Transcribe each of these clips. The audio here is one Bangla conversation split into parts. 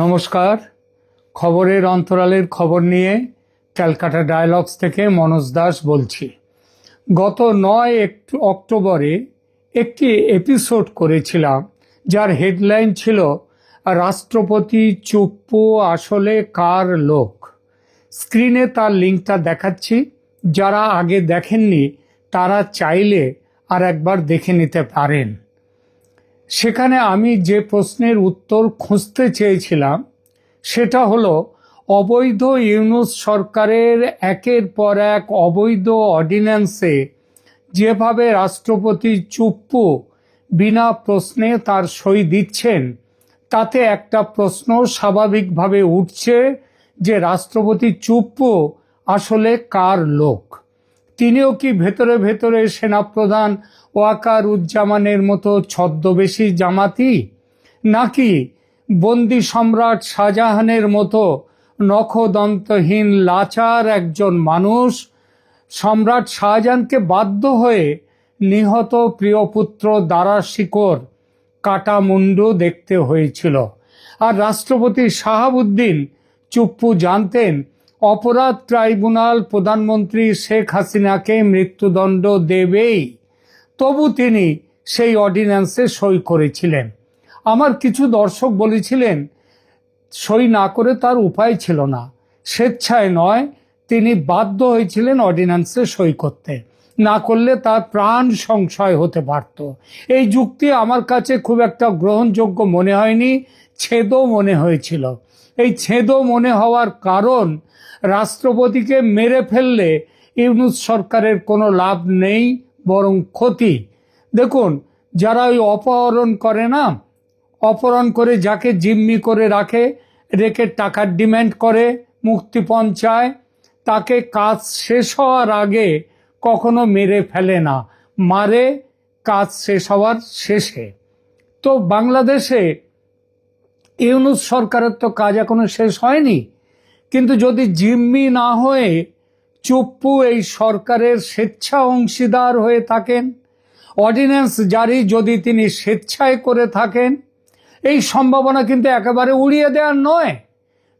নমস্কার। খবরের অন্তরালের খবর নিয়ে ক্যালকাটা ডায়ালগস থেকে মনোজ দাস বলছি। গত নয় অক্টোবরে একটি এপিসোড করেছিলাম, যার হেডলাইন ছিল, রাষ্ট্রপতি চুপ্পু আসলে কার লোক? স্ক্রিনে তার লিঙ্কটা দেখাচ্ছি। যারা আগে দেখেননি, তারা চাইলে আর একবার দেখে নিতে পারেন। সেখানে আমি যে প্রশ্নের উত্তর খুঁজতে চেয়েছিলাম, সেটা হলো, অবৈধ ইউনুস সরকারের একের পর এক অবৈধ অর্ডিন্যান্সে যেভাবে রাষ্ট্রপতি চুপ্পু বিনা প্রশ্নে তার সই দিচ্ছেন, তাতে একটা প্রশ্ন স্বাভাবিকভাবে উঠছে যে রাষ্ট্রপতি চুপ্পু আসলে কার লোক? তিনিও কি ভেতরে ভেতরে সেনাপ্রধান ওয়াকার উজ্জামানের মতো ছদ্মবেশী জামাতি? নাকি বন্দি সম্রাট শাহজাহানের মতো নখদন্তহীন লাচার একজন মানুষ? সম্রাট শাহজাহানকে বাধ্য হয়ে নিহত প্রিয়পুত্র দারা শিকর কাটা মুন্ডু দেখতে হয়েছিল। আর রাষ্ট্রপতি শাহাবুদ্দিন চুপ্পু জানতেন, অপরাধ ট্রাইব্যুনাল প্রধানমন্ত্রী শেখ হাসিনাকে মৃত্যুদণ্ড দেবেই। তবু তিনি সেই অর্ডিন্যান্সে সই করেছিলেন। আমার কিছু দর্শক বলেছিলেন, সই না করে তার উপায় ছিল না। স্বেচ্ছায় নয়, তিনি বাধ্য হয়েছিলেন অর্ডিন্যান্সে সই করতে। না করলে তার প্রাণ সংশয় হতে পারত। এই যুক্তি আমার কাছে খুব একটা গ্রহণযোগ্য মনে হয়নি, ছেদও মনে হয়েছিল। এই ছেদও মনে হওয়ার কারণ, রাষ্ট্রপতিকে মেরে ফেললে ইউনুস সরকারের কোনো লাভ নেই বরং ক্ষতি। দেখুন, যারা ওই অপহরণ করে না, অপহরণ করে যাকে জিম্মি করে রাখে, রেখে টাকার ডিম্যান্ড করে মুক্তিপণ চায় তাকে কাজ শেষ হওয়ার আগে কখনো মেরে ফেলে না। মারে, কাজ শেষ হওয়ার শেষে। তো বাংলাদেশে ইউনুস সরকারের তো কাজ এখনও শেষ হয়নি। কিন্তু যদি জিম্মি না হয়ে চুপ্পু এই সরকারের স্বেচ্ছা অংশীদার হয়ে থাকেন। অর্ডিন্যান্স জারি যদি তিনি স্বেচ্ছায় করে থাকেন, এই সম্ভাবনা কিন্তু একেবারে উড়িয়ে দেওয়ার নয়।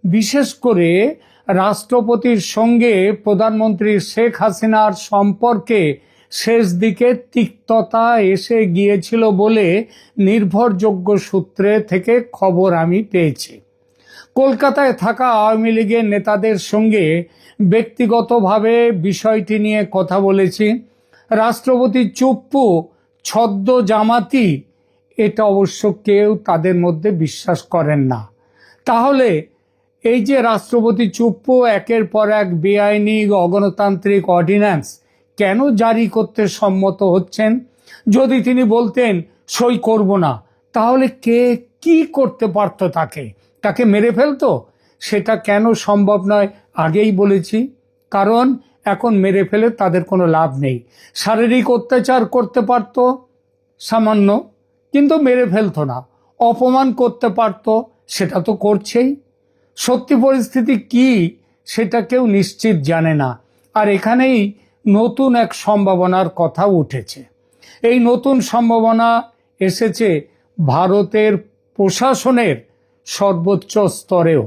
বিশেষ করে রাষ্ট্রপতির সঙ্গে প্রধানমন্ত্রী শেখ হাসিনার সম্পর্কে শেষ দিকে তিক্ততা এসে গিয়েছিল বলে নির্ভরযোগ্য সূত্রে থেকে খবর আমি পেয়েছি। কলকাতায় থাকা আওয়ামী লীগের নেতাদের সঙ্গে ব্যক্তিগতভাবে বিষয়টি নিয়ে কথা বলেছি। রাষ্ট্রপতি চুপ্পু ছদ্ম জামাতি, এটা অবশ্য কেউ তাদের মধ্যে বিশ্বাস করেন না। তাহলে এই যে রাষ্ট্রপতি চুপ্পু একের পর এক বেআইনি অগণতান্ত্রিক অর্ডিন্যান্স কেন জারি করতে সম্মত হচ্ছেন, যদি তিনি বলতেন, সই করব না, তাহলে কে কি করতে পারতো তাকে? তাকে মেরে ফেলতো? সেটা কেন সম্ভব নয়? আগেই বলেছি, কারণ এখন মেরে ফেলে তাদের কোনো লাভ নেই। শারীরিক অত্যাচার করতে পারতো, সামান্য, কিন্তু মেরে ফেলতো না। অপমান করতে পারতো, সেটা তো করছেই। সত্যি পরিস্থিতি কি, সেটা কেউ নিশ্চিত জানে না। আর এখানেই নতুন এক সম্ভাবনার কথা উঠেছে। এই নতুন সম্ভাবনা এসেছে ভারতের প্রশাসনের সর্বোচ্চ স্তরেও।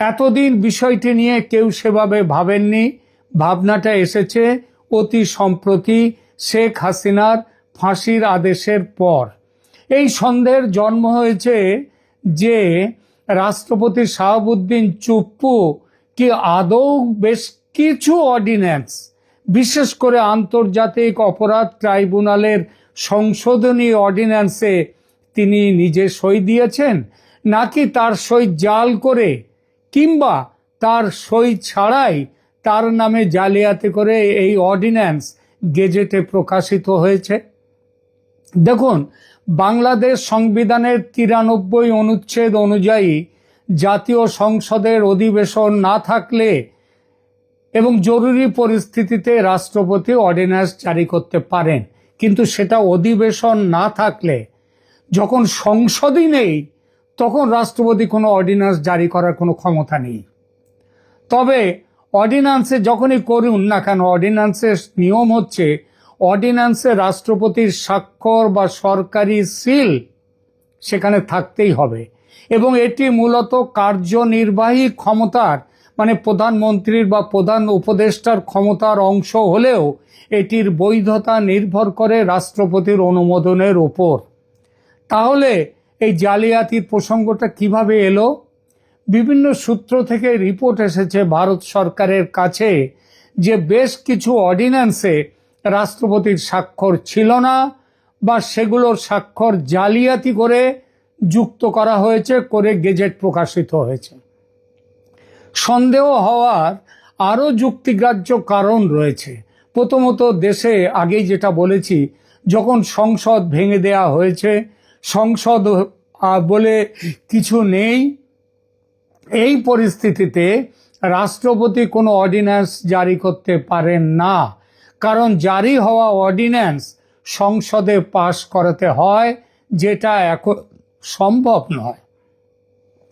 এতদিন বিষয়টি নিয়ে কেউ সেভাবে ভাবেননি। ভাবনাটা এসেছে অতি সম্প্রতি শেখ হাসিনার ফাঁসির আদেশের পর। এই সন্দেহের জন্ম হয়েছে যে রাষ্ট্রপতি শাহাবুদ্দিন চুপ্পু কি আদৌ বেশ কিছু অর্ডিন্যান্স, বিশেষ করে আন্তর্জাতিক অপরাধ ট্রাইব্যুনালের সংশোধনী অর্ডিন্যান্সে তিনি নিজে সই দিয়েছেন, নাকি তার সই জাল করে কিংবা তার সই ছাড়াই তার নামে জালিয়াতি করে এই অর্ডিন্যান্স গেজেটে প্রকাশিত হয়েছে। দেখুন, বাংলাদেশ সংবিধানের তিরানব্বই অনুচ্ছেদ অনুযায়ী জাতীয় সংসদের অধিবেশন না থাকলে এবং জরুরি পরিস্থিতিতে রাষ্ট্রপতি অর্ডিন্যান্স জারি করতে পারেন। কিন্তু সেটা অধিবেশন না থাকলে, যখন সংসদই নেই তখন রাষ্ট্রপতি কোনো অর্ডিন্যান্স জারি করার কোনো ক্ষমতা নেই। তবে অর্ডিন্যান্সে যখনই করুন না কেন অর্ডিন্যান্সের নিয়ম হচ্ছে অর্ডিন্যান্সে রাষ্ট্রপতির স্বাক্ষর বা সরকারি সিল সেখানে থাকতেই হবে। এবং এটি মূলত কার্যনির্বাহী ক্ষমতার মানে প্রধানমন্ত্রীর বা প্রধান উপদেষ্টার ক্ষমতার অংশ হলেও এটির বৈধতা নির্ভর করে রাষ্ট্রপতির অনুমোদনের ওপর। তাহলে এই জালিয়াতির প্রসঙ্গটা কীভাবে এলো? বিভিন্ন সূত্র থেকে রিপোর্ট এসেছে ভারত সরকারের কাছে যে বেশ কিছু অর্ডিন্যান্সে রাষ্ট্রপতির স্বাক্ষর ছিল না বা সেগুলোর স্বাক্ষর জালিয়াতি করে যুক্ত করা হয়েছে, করে গেজেট প্রকাশিত হয়েছে। সন্দেহ হওয়ার আরও যুক্তিগ্রাহ্য কারণ রয়েছে। প্রথমত দেশে আগেই যেটা বলেছি, যখন সংসদ ভেঙে দেয়া হয়েছে সংসদ বলে কিছু নেই। এই পরিস্থিতিতে রাষ্ট্রপতি কোনো অর্ডিন্যান্স জারি করতে পারেন না। কারণ জারি হওয়া অর্ডিন্যান্স সংসদে পাশ করাতে হয়, যেটা এখন সম্ভব নয়।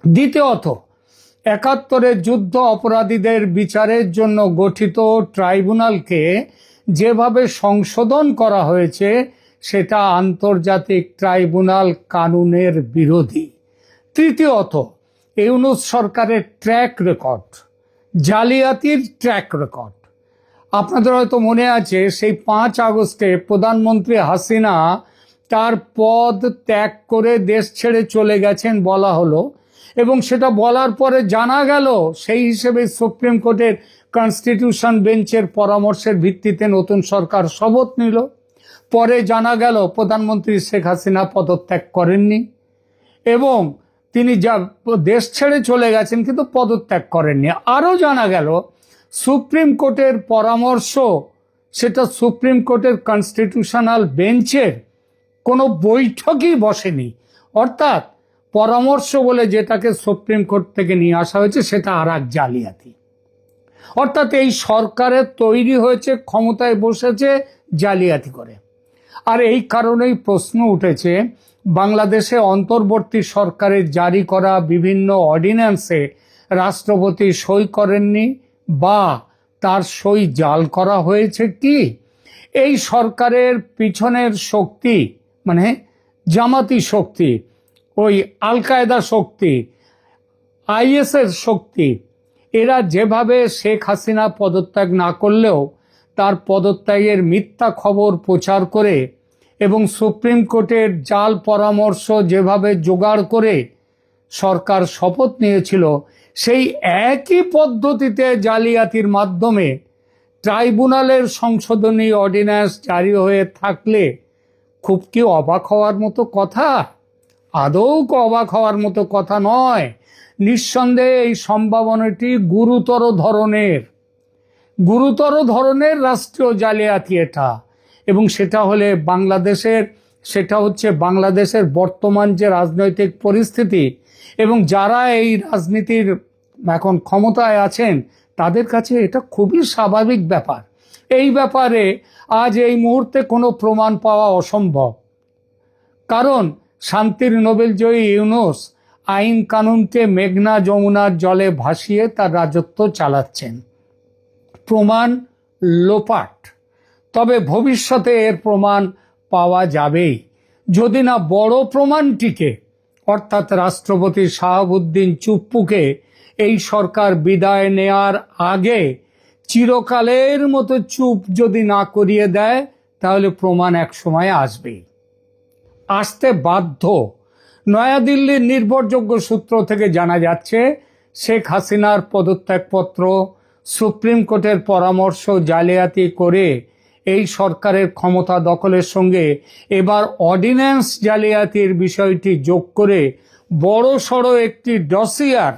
দ্বিতীয়ত একাত্তরের যুদ্ধ অপরাধীদের বিচারের জন্য গঠিত ট্রাইব্যুনালকে যেভাবে সংশোধন করা হয়েছে সেটা আন্তর্জাতিক ট্রাইব্যুনাল কানুনের বিরোধী। তৃতীয়ত, ইউনুস সরকারের ট্র্যাক রেকর্ড, জালিয়াতির ট্র্যাক রেকর্ড। আপনাদের হয়তো মনে আছে, সেই পাঁচ আগস্টে প্রধানমন্ত্রী হাসিনা তার পদ ত্যাগ করে দেশ ছেড়ে চলে গেছেন বলা হলো এবং সেটা বলার পরে জানা গেল, সেই হিসেবে সুপ্রিম কোর্টের কনস্টিটিউশন বেঞ্চের পরামর্শের ভিত্তিতে নতুন সরকার শপথ নিল। পরে জানা গেল প্রধানমন্ত্রী শেখ হাসিনা পদত্যাগ করেননি এবং তিনি যা দেশ ছেড়ে চলে গেছেন কিন্তু পদত্যাগ করেননি। আরও জানা গেল, সুপ্রিম কোর্টের পরামর্শ, সেটা সুপ্রিম কোর্টের কনস্টিটিউশনাল বেঞ্চের কোনো বৈঠকই বসেনি। অর্থাৎ পরামর্শ বলে যেটাকে সুপ্রিম কোর্ট থেকে নিয়ে আসা হয়েছে, সেটা আর এক জালিয়াতি। অর্থাৎ এই সরকারের তৈরি হয়েছে, ক্ষমতায় বসেছে, জালিয়াতি করে। আর এই কারণেই প্রশ্ন উঠেছে, বাংলাদেশে অন্তর্বর্তী সরকারের জারি করা বিভিন্ন অর্ডিন্যান্সে রাষ্ট্রপতি সই করেননি বা তার সই জাল করা হয়েছে কি? এই সরকারের পিছনের শক্তি মানে জামাতি শক্তি, ওই আল কায়দা শক্তি, আইএসের শক্তি, এরা যেভাবে শেখ হাসিনা পদত্যাগ না করলেও তার পদত্যাগের মিথ্যা খবর প্রচার করে এবং সুপ্রিম কোর্টের জাল পরামর্শ যেভাবে জোগাড় করে সরকার শপথ নিয়েছিল, সেই একই পদ্ধতিতে জালিয়াতির মাধ্যমে ট্রাইব্যুনালের সংশোধনী অর্ডিন্যান্স জারি হয়ে থাকলে খুব কি অবাক হওয়ার মতো কথা? আদৌ অবাক হওয়ার মতো কথা নয়। নিঃসন্দেহে এই সম্ভাবনাটি গুরুতর ধরনের। গুরুতর ধরনের রাষ্ট্রীয় জালিয়াতি এটা। এবং সেটা হলে বাংলাদেশের, সেটা হচ্ছে বাংলাদেশের বর্তমান যে রাজনৈতিক পরিস্থিতি এবং যারা এই রাজনীতির এখন ক্ষমতায় আছেন, তাদের কাছে এটা খুবই স্বাভাবিক ব্যাপার। এই ব্যাপারে আজ এই মুহূর্তে কোনো প্রমাণ পাওয়া অসম্ভব। কারণ শান্তির নোবেলজয়ী ইউনুস আইন কানুনকে মেঘনা যমুনার জলে ভাসিয়ে তার রাজত্ব চালাচ্ছেন। প্রমাণ লোপাট। তবে ভবিষ্যতে এর প্রমাণ পাওয়া যাবেই। যদি না বড় প্রমাণটিকে, অর্থাৎ রাষ্ট্রপতি শাহাবুদ্দিন চুপ্পুকে এই সরকার বিদায় নেয়ার আগে চিরকালের মতো চুপ যদি না করিয়ে দেয়, তাহলে প্রমাণ এক সময় আসবেই। আসতে বাধ্য। নয়াদিল্লির নির্ভরযোগ্য সূত্র থেকে জানা যাচ্ছে, শেখ হাসিনার পদত্যাগপত্র সুপ্রিম কোর্টের পরামর্শ জালিয়াতি করে এই সরকারের ক্ষমতা দখলের সঙ্গে এবার অর্ডিন্যান্স জালিয়াতির বিষয়টি যোগ করে বড় সড়ো একটি ডসিয়ার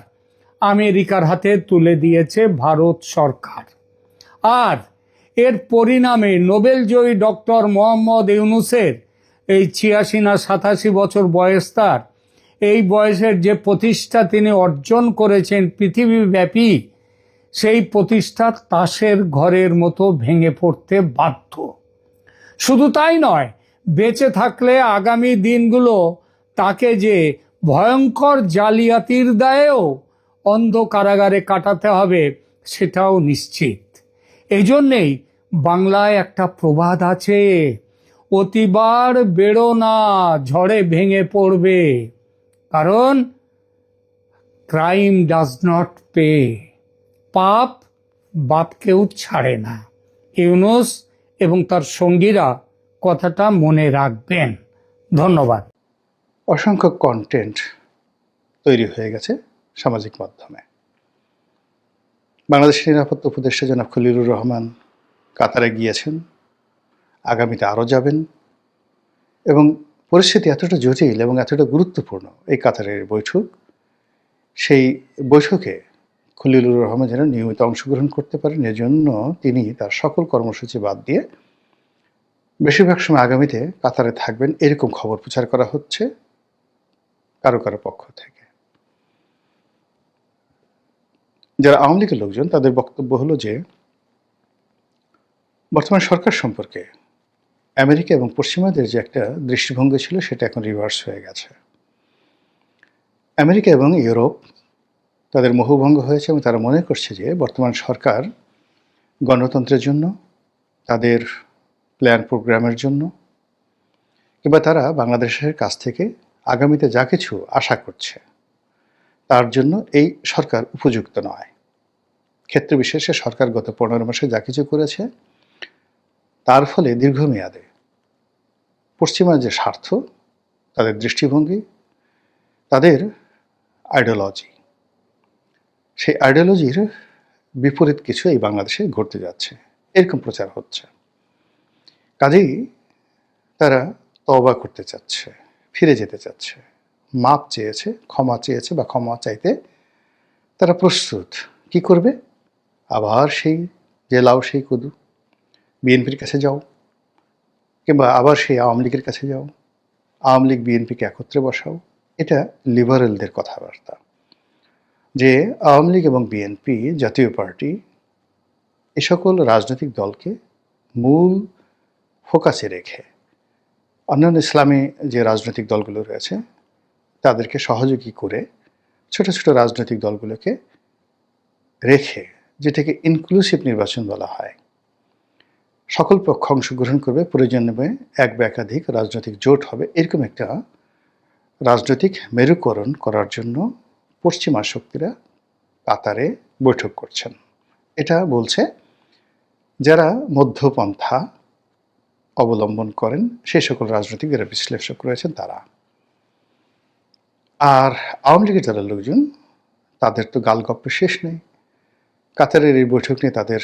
আমেরিকার হাতে তুলে দিয়েছে ভারত সরকার। আর এর পরিণামে নোবেলজয়ী ডক্টর মোহাম্মদ ইউনুসের এই ছিয়াশি না সাতাশি বছর বয়স তার। এই বয়সের যে প্রতিষ্ঠা তিনি অর্জন করেছেন পৃথিবীব্যাপী সেই প্রতিষ্ঠা তাসের ঘরের মতো ভেঙে পড়তে বাধ্য। শুধু তাই নয়, বেঁচে থাকলে আগামী দিনগুলো তাকে যে ভয়ঙ্কর জালিয়াতির দায়েও অন্ধ কারাগারে কাটাতে হবে, সেটাও নিশ্চিত। এই জন্যেই বাংলায় একটা প্রবাদ আছে, অতিবার বেরো না, ঝড়ে ভেঙে পড়বে। কারণ ক্রাইম ডাজ নট পে। পাপ বাপকেও ছাড়ে না। ইউনুস এবং তার সঙ্গীরা কথাটা মনে রাখবেন। ধন্যবাদ। অসংখ্য কন্টেন্ট তৈরি হয়ে গেছে সামাজিক মাধ্যমে। বাংলাদেশের নিরাপত্তা উপদেষ্টা জনাব খলিলুর রহমান কাতারে গিয়েছেন, আগামীতে আরও যাবেন এবং পরিস্থিতি এতটা জটিল এবং এতটা গুরুত্বপূর্ণ এই কাতারের বৈঠক, সেই বৈঠকে খলিলুর রহমান যেন নিয়মিত অংশগ্রহণ করতে পারেন, এজন্য তিনি তার সকল কর্মসূচি বাদ দিয়ে বেশিরভাগ সময় আগামীতে কাতারে থাকবেন, এরকম খবর প্রচার করা হচ্ছে কারও কারও পক্ষ থেকে। যারা আওয়ামী লীগের লোকজন, তাদের বক্তব্য হলো যে, বর্তমান সরকার সম্পর্কে আমেরিকা এবং পশ্চিমাদের যে একটা দৃষ্টিভঙ্গি ছিল, সেটা এখন রিভার্স হয়ে গেছে। আমেরিকা এবং ইউরোপ তাদের মোহভঙ্গ হয়েছে এবং তারা মনে করছে যে বর্তমান সরকার গণতন্ত্রের জন্য, তাদের প্ল্যান প্রোগ্রামের জন্য, কিংবা তারা বাংলাদেশের কাছ থেকে আগামীতে যা কিছু আশা করছে, তার জন্য এই সরকার উপযুক্ত নয়। ক্ষেত্র বিশেষে সরকার গত পনেরো মাসে যা কিছু করেছে, তার ফলে দীর্ঘমেয়াদে পশ্চিমার যে স্বার্থ, তাদের দৃষ্টিভঙ্গি, তাদের আইডিওলজি সেই আইডিওলজির বিপরীত কিছু এই বাংলাদেশে ঘটতে যাচ্ছে। এরকম প্রচার হচ্ছে। কাজেই তারা তওবা করতে চাচ্ছে, ফিরে যেতে চাচ্ছে। মাপ চেয়েছে, ক্ষমা চেয়েছে বা ক্ষমা চাইতে তারা প্রস্তুত। কি করবে? আবার সেই যে লাও সেই কুদু। বিএনপির কাছে যাও। কিংবা আবার সেই আওয়ামী লীগের কাছে যাও। আওয়ামী লীগ বিএনপিকে একত্রে বসাও। এটা লিবারেলদের কথাবার্তা। যে আওয়ামী লীগ এবং বিএনপি জাতীয় পার্টি এ সকল রাজনৈতিক দলকে মূল ফোকাসে রেখে অন্যান্য ইসলামী যে রাজনৈতিক দলগুলো রয়েছে, তাদেরকে সহযোগী করে ছোট ছোট রাজনৈতিক দলগুলোকে রেখে যেটাকে ইনক্লুসিভ নির্বাচন বলা হয়, সকল পক্ষ অংশগ্রহণ করবে, প্রয়োজন এক বা একাধিক রাজনৈতিক জোট হবে, এরকম একটা রাজনৈতিক মেরুকরণ করার জন্য পশ্চিমা শক্তিরা কাতারে বৈঠক করছেন। এটা বলছে, যারা মধ্যপন্থা অবলম্বন করেন সেই সকল রাজনৈতিক যারা বিশ্লেষক রয়েছেন তারা। আর আওয়ামী লীগের যারা লোকজন, তাদের তো গালগপ্পের শেষ নেই। কাতারের এই বৈঠক নিয়ে তাদের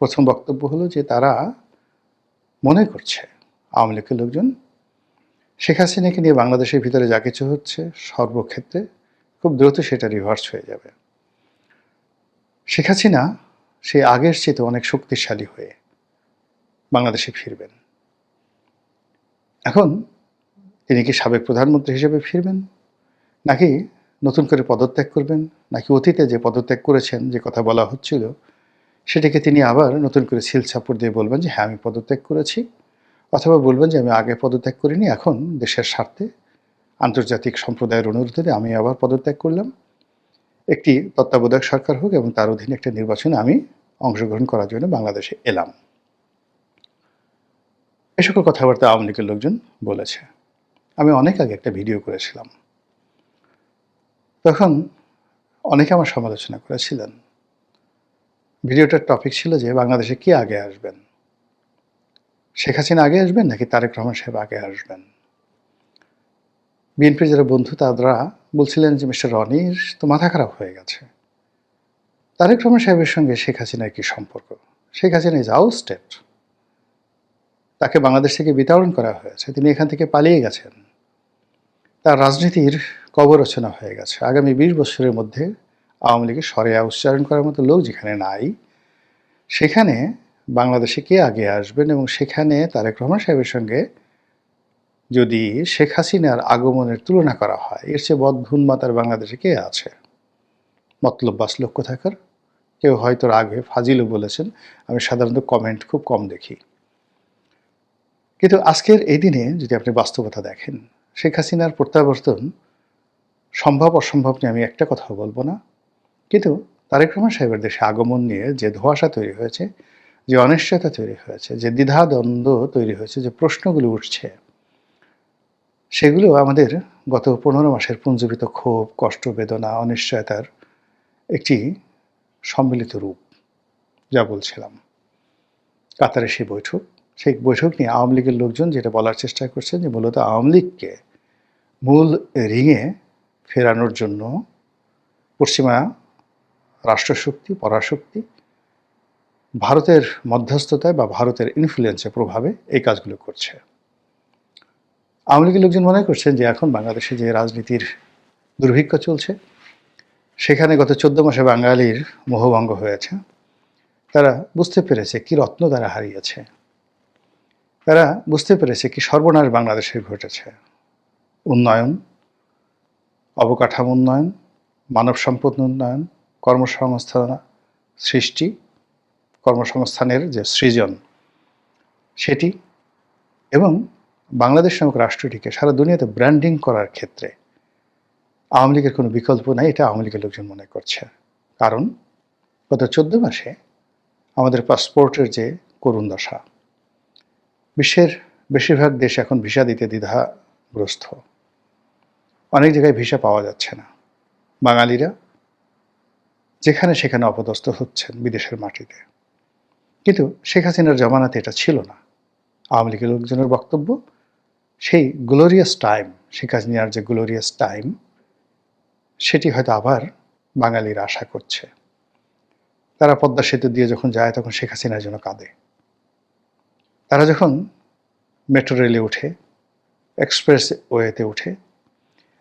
প্রথম বক্তব্য হলো যে তারা মনে করছে, আওয়ামী লীগের লোকজন, শেখ হাসিনাকে নিয়ে বাংলাদেশের ভিতরে যা কিছু হচ্ছে সর্বক্ষেত্রে খুব দ্রুত সেটা রিভার্স হয়ে যাবে। শেখ হাসিনা সে আগের চেয়ে অনেক শক্তিশালী হয়ে বাংলাদেশে ফিরবেন। এখন তিনি কি সাবেক প্রধানমন্ত্রী হিসেবে ফিরবেন? নাকি নতুন করে পদত্যাগ করবেন? নাকি অতীতে যে পদত্যাগ করেছেন, যে কথা বলা হচ্ছিল, সেটাকে তিনি আবার নতুন করে সিল সাপোর্ট দিয়ে বলবেন যে হ্যাঁ আমি পদত্যাগ করেছি। অথবা বলবেন যে, আমি আগে পদত্যাগ করিনি, এখন দেশের স্বার্থে আন্তর্জাতিক সম্প্রদায়ের অনুরোধে আমি আবার পদত্যাগ করলাম। একটি তত্ত্বাবধায়ক সরকার হোক এবং তার অধীনে একটা নির্বাচনে আমি অংশগ্রহণ করার জন্য বাংলাদেশে এলাম। এ সকল কথাবার্তা আওয়ামী লীগের লোকজন বলেছে। আমি অনেক আগে একটা ভিডিও করেছিলাম। তখন অনেকে আমার সমালোচনা করেছিলেন। ভিডিওটার টপিক ছিল যে বাংলাদেশে কে আগে আসবেন? শেখ হাসিনা আগে আসবেন নাকি তারেক রহমান সাহেব আগে আসবেন? বিএনপির যারা বন্ধু, তারা বলছিলেন যে, মিস্টার রনির তো মাথা খারাপ হয়ে গেছে। তারেক রহমান সাহেবের সঙ্গে শেখ হাসিনার কি সম্পর্ক? শেখ হাসিনা ইজ আউটস্টেট তাকে বাংলাদেশ থেকে বিতরণ করা হয়েছে। তিনি এখান থেকে পালিয়ে গেছেন। তার রাজনীতির কবর রচনা হয়ে গেছে। আগামী বিশ বছরের মধ্যে আওয়ামী লীগের সরেয়া উচ্চারণ করার মতো লোক যেখানে নাই, সেখানে বাংলাদেশে কে আগে আসবেন? এবং সেখানে তারেক রহমান সাহেবের সঙ্গে যদি শেখ হাসিনার আগমনের তুলনা করা হয়, এর চেয়ে বদভুন মাতার বাংলাদেশে কে আছে? মতলব বাস লক্ষ্য থাকার কেউ হয়তো আগে ফাজিলও বলেছেন, আমি সাধারণত কমেন্ট খুব কম দেখি। কিন্তু আজকের এই দিনে যদি আপনি বাস্তবতা দেখেন, শেখ হাসিনার প্রত্যাবর্তন সম্ভব অসম্ভব নিয়ে আমি একটা কথা বলব না। কিন্তু তারেক রহমান সাহেবের দেশে আগমন নিয়ে যে ধোঁয়াশা তৈরি হয়েছে, যে অনিশ্চয়তা তৈরি হয়েছে, যে দ্বিধা দ্বন্দ্ব তৈরি হয়েছে, যে প্রশ্নগুলো উঠছে সেগুলো আমাদের গত পনেরো মাসের পুঞ্জীবিত ক্ষোভ, কষ্ট, বেদনা, অনিশ্চয়তার একটি সম্মিলিত রূপ, যা বলছিলাম। কাতারে সেই বৈঠক সেই বৈঠক নিয়ে আওয়ামী লীগের লোকজন যেটা বলার চেষ্টা করছেন যে মূলত আওয়ামী লীগকে মূল রিংয়ে ফেরানোর জন্য পশ্চিমা রাষ্ট্রশক্তি, পরাশক্তি, ভারতের মধ্যস্থতায় বা ভারতের ইনফ্লুয়েন্সে প্রভাবে এই কাজগুলো করছে। আওয়ামী লীগের লোকজন মনে করছেন যে এখন বাংলাদেশে যে রাজনীতির দুর্ভিক্ষ চলছে, সেখানে গত চোদ্দ মাসে বাঙালির মোহভঙ্গ হয়েছে। তারা বুঝতে পেরেছে কি রত্ন তারা হারিয়েছে। তারা বুঝতে পেরেছে কি সর্বনাশ বাংলাদেশে ঘটেছে। উন্নয়ন, অবকাঠামো উন্নয়ন, মানব সম্পদ উন্নয়ন, কর্মসংস্থান সৃষ্টি, কর্মসংস্থানের যে সৃজন, সেটি এবং বাংলাদেশ নামক রাষ্ট্রটিকে সারা দুনিয়াতে ব্র্যান্ডিং করার ক্ষেত্রে আওয়ামী লীগের কোনো বিকল্প নাই, এটা আওয়ামী লীগের লোকজন মনে করছে। কারণ গত চোদ্দ মাসে আমাদের পাসপোর্টের যে করুণ দশা, বিশ্বের বেশিরভাগ দেশ এখন ভিসা দিতে দ্বিধাগ্রস্ত। অনেক জায়গায় ভিসা পাওয়া যাচ্ছে না। বাঙালিরা যেখানে সেখানে অপদস্থ হচ্ছেন বিদেশের মাটিতে। কিন্তু শেখ হাসিনার জমানাতে এটা ছিল না। আওয়ামী লীগের লোকজনের বক্তব্য সেই গ্লোরিয়াস টাইম শেখ হাসিনার যে গ্লোরিয়াস টাইম সেটি হয়তো আবার বাঙালিরা আশা করছে। তারা পদ্মা সেতু দিয়ে যখন যায়, তখন শেখ হাসিনার জন্য কাঁদে। তারা যখন মেট্রো রেলে উঠে এক্সপ্রেস ওয়েতে উঠে,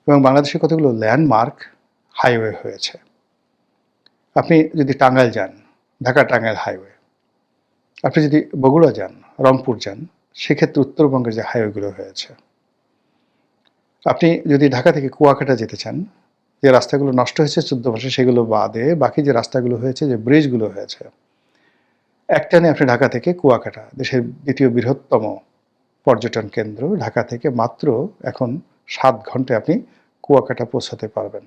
এবং বাংলাদেশে কতগুলো ল্যান্ডমার্ক হাইওয়ে হয়েছে। আপনি যদি টাঙ্গাইল যান ঢাকা টাঙ্গাইল হাইওয়ে আপনি যদি বগুড়া যান, রংপুর যান সেক্ষেত্রে উত্তরবঙ্গের যে হাইওয়েগুলো হয়েছে আপনি যদি ঢাকা থেকে কুয়াকাটা যেতে চান, যে রাস্তাগুলো নষ্ট হয়েছে চোদ্দ মাসে সেগুলো বাদে বাকি যে রাস্তাগুলো হয়েছে, যে ব্রিজগুলো হয়েছে একটানে আপনি ঢাকা থেকে কুয়াকাটা, দেশের দ্বিতীয় বৃহত্তম পর্যটন কেন্দ্র ঢাকা থেকে মাত্র এখন সাত ঘন্টায় আপনি কুয়াকাটা পৌঁছাতে পারবেন।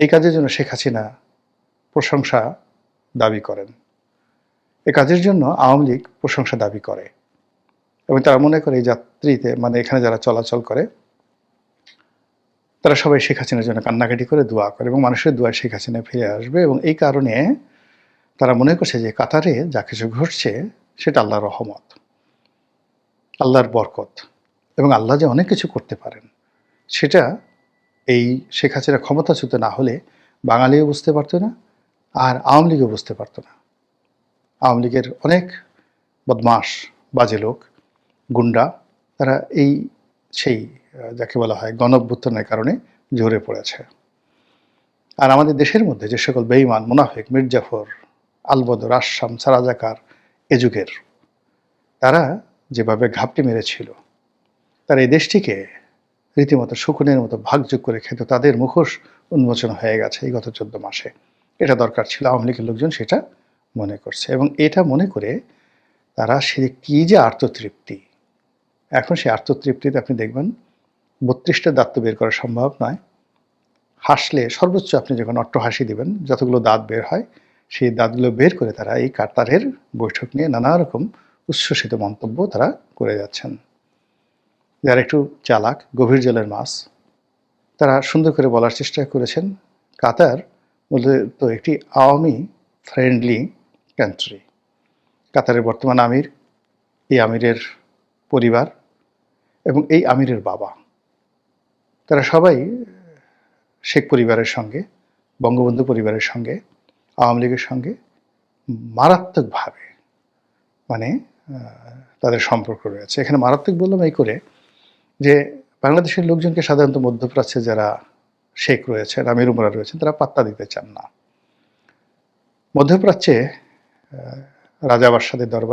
এই কাজের জন্য শেখ হাসিনা প্রশংসা দাবি করেন। এ কাজের জন্য আওয়ামী লীগ প্রশংসা দাবি করে। এবং তারা মনে করে এই যাত্রীতে মানে এখানে যারা চলাচল করে, তারা সবাই শেখ হাসিনার জন্য কান্নাকাটি করে দোয়া করে এবং মানুষের দোয়া শেখ হাসিনা ফিরে আসবে এবং এই কারণে তারা মনে করছে যে কাতারে যা কিছু ঘটছে, সেটা আল্লাহর রহমত, আল্লাহর বরকত এবং আল্লাহ যে অনেক কিছু করতে পারেন, সেটা এই শেখ হাসিনা ক্ষমতাচ্যুত না হলে বাঙালিও বুঝতে পারতো না আর আওয়ামী লীগও বুঝতে পারতো না। আওয়ামী লীগের অনেক বদমাস বাজে লোক, গুন্ডা, তারা এই সেই যাকে বলা হয় গণঅভ্যুত্থানের কারণে ঝরে পড়েছে। আর আমাদের দেশের মধ্যে যে সকল বেঈমান, মুনাফিক, মির্জাফর, আলবদর, আসাম, সারাজাকার এ যুগের, তারা যেভাবে ঘাপটি মেরেছিল, তারা এই দেশটিকে রীতিমতো শকুনের মতো ভাগযোগ করে খেত, তাদের মুখোশ উন্মোচন হয়ে গেছে এই গত চোদ্দ মাসে। এটা দরকার ছিল আওয়ামী লীগের লোকজন সেটা মনে করছে এবং এটা মনে করে তারা সে কী যে আত্মতৃপ্তি। এখন সেই আত্মতৃপ্তিতে আপনি দেখবেন বত্রিশটা দাঁত বের করা সম্ভব নয়। হাসলে সর্বোচ্চ আপনি যখন অট্ট হাসি দিবেন, যতগুলো দাঁত বের হয়, সেই দাঁতগুলো বের করে তারা এই কাতারের বৈঠক নিয়ে নানা রকম উচ্ছ্বসিত মন্তব্য তারা করে যাচ্ছেন। যারা একটু চালাক, গভীর জলের মাছ, তারা সুন্দর করে বলার চেষ্টা করেছেন, কাতার মূলত একটি আওয়ামী ফ্রেন্ডলি কান্ট্রি কাতারের বর্তমান আমির, এই আমিরের পরিবার এবং এই আমিরের বাবা। তারা সবাই শেখ পরিবারের সঙ্গে, বঙ্গবন্ধু পরিবারের সঙ্গে, আওয়ামী লীগের সঙ্গে মারাত্মকভাবে মানে তাদের সম্পর্ক রয়েছে। এখানে মারাত্মক বললাম এই করে যে বাংলাদেশের লোকজনকে সাধারণত মধ্যপ্রাচ্যে যারা শেখ রয়েছেন, আমির উমরা রয়েছেন, তারা পাত্তা দিতে চান না। মধ্যপ্রাচ্যে রাজা বাদশাদের দরবারে।